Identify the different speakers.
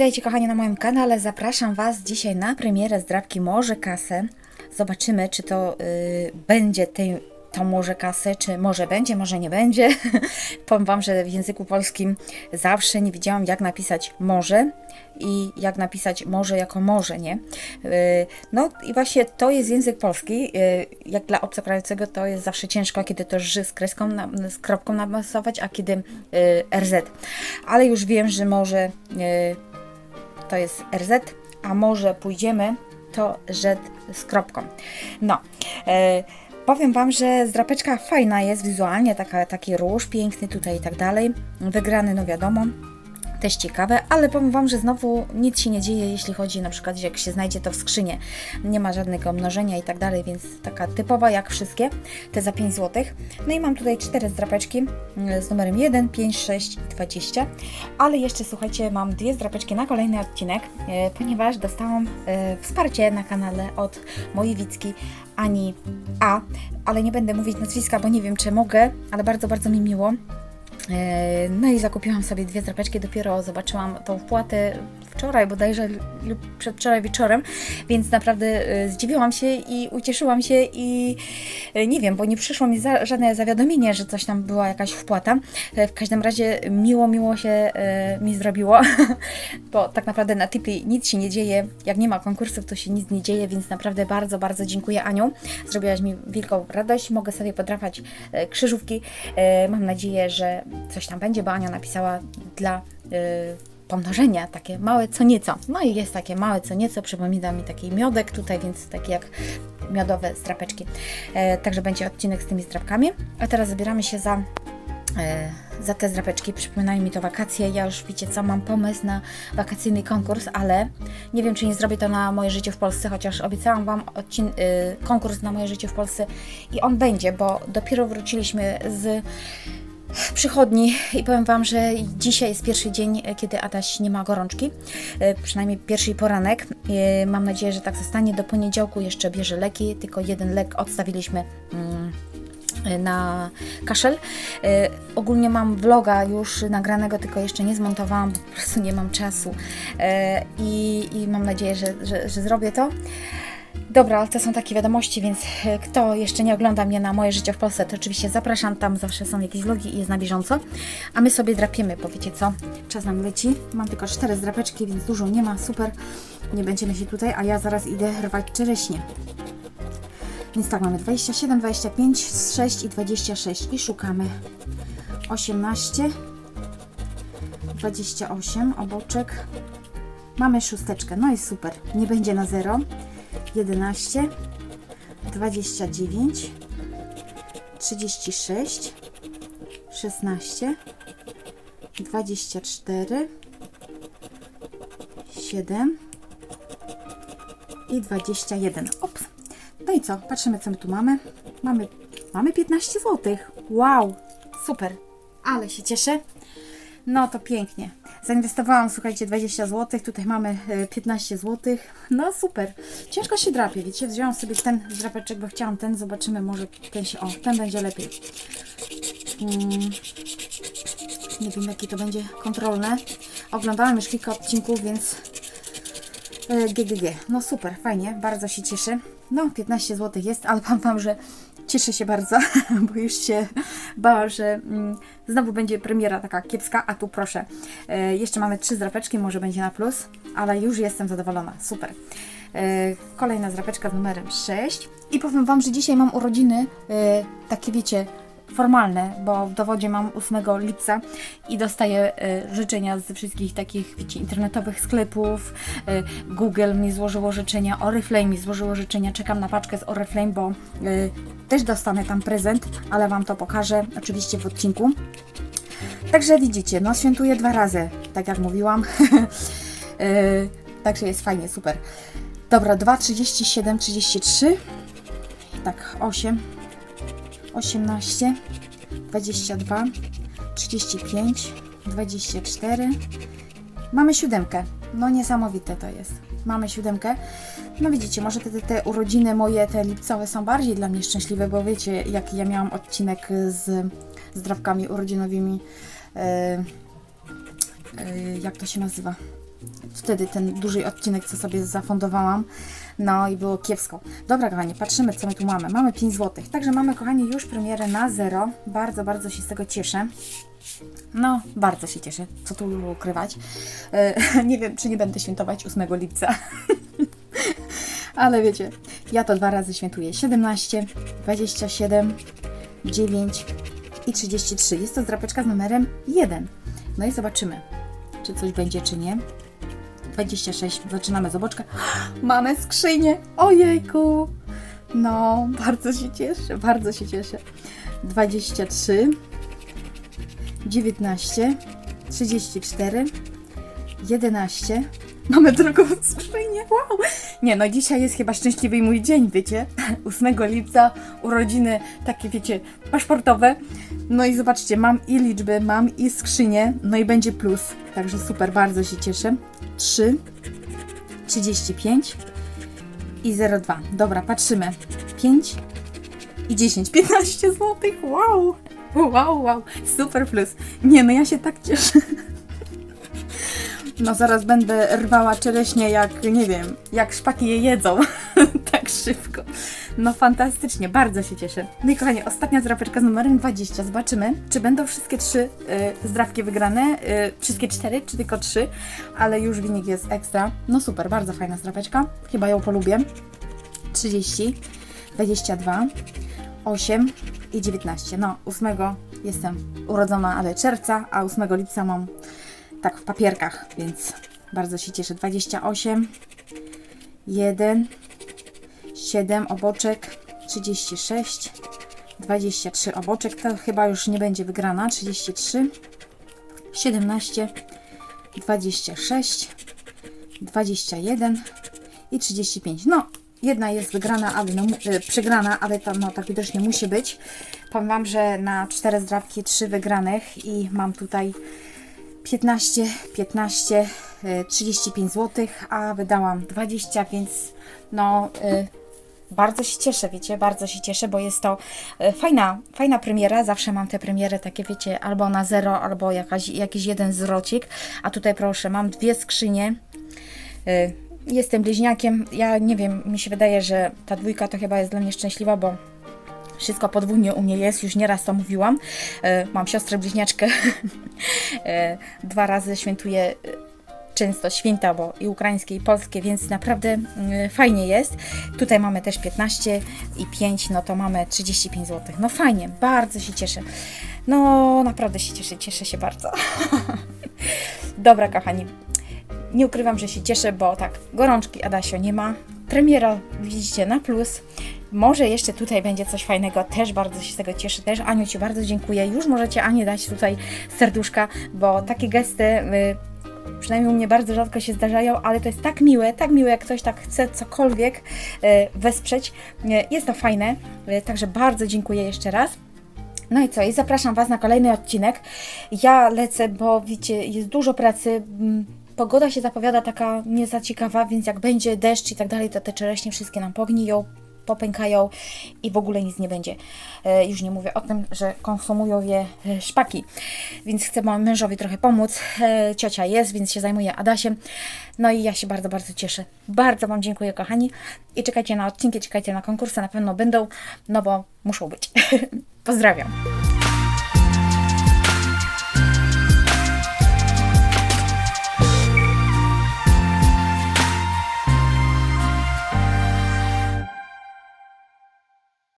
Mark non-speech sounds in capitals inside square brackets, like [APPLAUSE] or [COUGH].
Speaker 1: Witajcie kochani na moim kanale. Zapraszam Was dzisiaj na premierę zdrabki Morze Kasę. Zobaczymy, czy to y, będzie tej, to Morze Kasę, czy może będzie, może nie będzie. [LAUGHS] Powiem Wam, że w języku polskim zawsze nie wiedziałam, jak napisać morze i jak napisać morze jako morze, nie? Y, no i właśnie to jest język polski. Y, jak dla obcokrajowcego to jest zawsze ciężko, kiedy to ży z kreską, na, z kropką namasować, a kiedy y, RZ. Ale już wiem, że może y, to jest RZ, a może pójdziemy to Z z kropką. No, e, powiem Wam, że zdrapeczka fajna jest wizualnie, taka, taki róż piękny tutaj i tak dalej. Wygrany, no wiadomo. Też ciekawe, ale powiem Wam, że znowu nic się nie dzieje, jeśli chodzi na przykład, jak się znajdzie to w skrzynie. Nie ma żadnego mnożenia i tak dalej, więc taka typowa jak wszystkie, te za 5 zł. No i mam tutaj cztery zdrapeczki mm, z numerem 1, 5, 6 i 20. Ale jeszcze słuchajcie, mam dwie zdrapeczki na kolejny odcinek, e, ponieważ dostałam e, wsparcie na kanale od mojej Wicki Ani A, ale nie będę mówić nazwiska, bo nie wiem czy mogę, ale bardzo, bardzo mi miło. E, No i zakupiłam sobie dwie drapeczki, dopiero zobaczyłam tą wpłatę wczoraj bodajże lub przedwczoraj wieczorem, więc naprawdę e, zdziwiłam się i ucieszyłam się i e, nie wiem, bo nie przyszło mi za, żadne zawiadomienie, że coś tam była jakaś wpłata. W każdym razie miło, miło się mi zrobiło, [LAUGHS] bo tak naprawdę na typie nic się nie dzieje, jak nie ma konkursów, to się nic nie dzieje, więc naprawdę bardzo, bardzo dziękuję Aniu. Zrobiłaś mi wielką radość, mogę sobie podrapać krzyżówki. Mam nadzieję, że coś tam będzie, bo Ania napisała dla e, pomnożenia, takie małe co nieco. No i jest takie małe co nieco, przypomina mi taki miodek tutaj, więc taki jak miodowe strapeczki. E, także będzie odcinek z tymi strapkami. A teraz zabieramy się za e, za te zdrapeczki. Przypominają mi to wakacje. Ja już wiecie co, mam pomysł na wakacyjny konkurs, ale nie wiem, czy nie zrobię to na moje życie w Polsce, chociaż obiecałam Wam odcin- y, konkurs na moje życie w Polsce i on będzie, bo dopiero wróciliśmy z przychodni i powiem Wam, że dzisiaj jest pierwszy dzień, e, kiedy Adaś nie ma gorączki, e, przynajmniej pierwszy poranek. E, Mam nadzieję, że tak zostanie. Do poniedziałku jeszcze bierze leki, tylko jeden lek odstawiliśmy. Mm, na kaszel. Ogólnie mam vloga już nagranego, tylko jeszcze nie zmontowałam, po prostu nie mam czasu i, i mam nadzieję, że, że, że zrobię to. Dobra, ale to są takie wiadomości, więc e, kto jeszcze nie ogląda mnie na moje życie w Polsce, to oczywiście zapraszam, tam zawsze są jakieś vlogi i jest na bieżąco. A my sobie drapiemy, bo wiecie co, czas nam leci. Mam tylko cztery zdrapeczki, więc dużo nie ma, super. Nie będziemy się tutaj, a ja zaraz idę rwać czereśnie. Więc tak, mamy 27, 25, 6 i 26 i szukamy 18, 28, oboczek. Mamy szósteczkę, no i super, nie będzie na 0. 11, 29, 36, 16, 24, 7 i 21. Ops. No i co? Patrzymy, co my tu mamy. Mamy, mamy 15 zł. Wow, super. Ale się cieszę. No to pięknie. Zainwestowałam, słuchajcie, 20 zł. Tutaj mamy e, 15 zł. No super. Ciężko się drapie, wiecie? Wziąłam sobie ten drapeczek, bo chciałam ten. Zobaczymy, może ten się... O, ten będzie lepiej. Mm. Nie wiem, jakie to będzie kontrolne. Oglądałam już kilka odcinków, więc E, GGG. No super, fajnie, bardzo się cieszę. No, 15 zł jest, ale powiem że cieszę się bardzo, [LAUGHS] bo już się bałam, że mm, znowu będzie premiera taka kiepska, a tu proszę. E, jeszcze mamy trzy zdrapeczki, może będzie na plus, ale już jestem zadowolona, super. E, kolejna zdrapeczka z numerem 6 i powiem Wam, że dzisiaj mam urodziny, e, takie wiecie, formalne, bo w dowodzie mam 8 lipca i dostaję e, życzenia ze wszystkich takich, wiecie, internetowych sklepów. E, Google mi złożyło życzenia, Oriflame mi złożyło życzenia. Czekam na paczkę z Oriflame, bo e, też dostanę tam prezent, ale Wam to pokażę oczywiście w odcinku. Także widzicie, no świętuję dwa razy, tak jak mówiłam. [LAUGHS] także jest fajnie, super. Dobra, 2, 37, 33. Tak, 8, 18, 22, 35, 24. Mamy siódemkę. No niesamowite to jest. Mamy siódemkę. No widzicie, może te, te, urodziny moje, te lipcowe są bardziej dla mnie szczęśliwe, bo wiecie, jaki ja miałam odcinek z zdrawkami urodzinowymi. E, e, jak to się nazywa? Wtedy ten duży odcinek, co sobie zafundowałam. No i było kiepsko. Dobra, kochani, patrzymy, co my tu mamy. Mamy 5 zł. Także mamy, kochani, już premierę na zero. Bardzo, bardzo się z tego cieszę. No, bardzo się cieszę. Co tu ukrywać? E, [LAUGHS] nie wiem, czy nie będę świętować 8 lipca. [LAUGHS] Ale wiecie, ja to dwa razy świętuję. 17, 27, 9 i 33. Jest to zdrapeczka z numerem 1. No i zobaczymy, czy coś będzie, czy nie. 26, zaczynamy z oboczka. Mamy skrzynię! Ojejku! No, bardzo się cieszę, bardzo się cieszę. 23, 19, 34, 11. Mamy drugą skrzynię. Wow! Nie, no dzisiaj jest chyba szczęśliwy mój dzień, wiecie? 8 lipca, urodziny takie, wiecie, paszportowe. No i zobaczcie, mam i liczby, mam i skrzynię, no i będzie plus. Także super, bardzo się cieszę. 3, 35 i 02. Dobra, patrzymy. 5 i 10, 15 zł. Wow! Wow, wow, super plus. Nie, no ja się tak cieszę. No zaraz będę rwała czereśnie jak, nie wiem, jak szpaki je jedzą. [LAUGHS] tak szybko. No fantastycznie, bardzo się cieszę. No i kochani, ostatnia zdrapeczka z numerem 20. Zobaczymy, czy będą wszystkie trzy y, zdrawki wygrane. Y, wszystkie cztery, czy tylko trzy. Ale już wynik jest ekstra. No super, bardzo fajna zdrapeczka. Chyba ją polubię. 30, 22, 8 i 19. No, 8 jestem urodzona, ale czerwca, a 8 lipca mam tak w papierkach, więc bardzo się cieszę. 28, 1, 7 oboczek, 36, 23 oboczek, to chyba już nie będzie wygrana, 33, 17, 26, 21 i 35. No, jedna jest wygrana, ale no, e, przegrana, ale to no, tak widocznie musi być. Powiem Wam, że na cztery zdrabki trzy wygranych i mam tutaj 15, 15, y, 35 zł, a wydałam 20, więc no y, bardzo się cieszę, wiecie, bardzo się cieszę, bo jest to y, fajna, fajna premiera. Zawsze mam te premiery takie, wiecie, albo na zero, albo jakaś, jakiś jeden zwrocik. A tutaj proszę, mam dwie skrzynie. Y, Jestem bliźniakiem. Ja nie wiem, mi się wydaje, że ta dwójka to chyba jest dla mnie szczęśliwa, bo wszystko podwójnie u mnie jest, już nieraz to mówiłam. E, Mam siostrę bliźniaczkę. [LAUGHS] E, Dwa razy świętuję e, często święta, bo i ukraińskie, i polskie, więc naprawdę mm, fajnie jest. Tutaj mamy też 15 i 5, no to mamy 35 zł. No fajnie, bardzo się cieszę. No naprawdę się cieszę, cieszę się bardzo. [LAUGHS] Dobra, kochani, nie ukrywam, że się cieszę, bo tak, gorączki Adasio nie ma. Premiera widzicie na plus. Może jeszcze tutaj będzie coś fajnego, też bardzo się z tego cieszę. Też Aniu Ci bardzo dziękuję. Już możecie Anię dać tutaj serduszka, bo takie gesty y, przynajmniej u mnie bardzo rzadko się zdarzają, ale to jest tak miłe, tak miłe, jak ktoś tak chce cokolwiek y, wesprzeć. Y, Jest to fajne, y, także bardzo dziękuję jeszcze raz. No i co? I zapraszam Was na kolejny odcinek. Ja lecę, bo wiecie, jest dużo pracy. mm, Pogoda się zapowiada taka nie za ciekawa, więc jak będzie deszcz i tak dalej, to te czereśnie wszystkie nam pogniją, popękają i w ogóle nic nie będzie. E, już nie mówię o tym, że konsumują je e, szpaki. Więc chcę mężowi trochę pomóc. E, ciocia jest, więc się zajmuje Adasiem. No i ja się bardzo, bardzo cieszę. Bardzo Wam dziękuję, kochani. I czekajcie na odcinki, czekajcie na konkursy, na pewno będą, no bo muszą być. [LAUGHS] Pozdrawiam.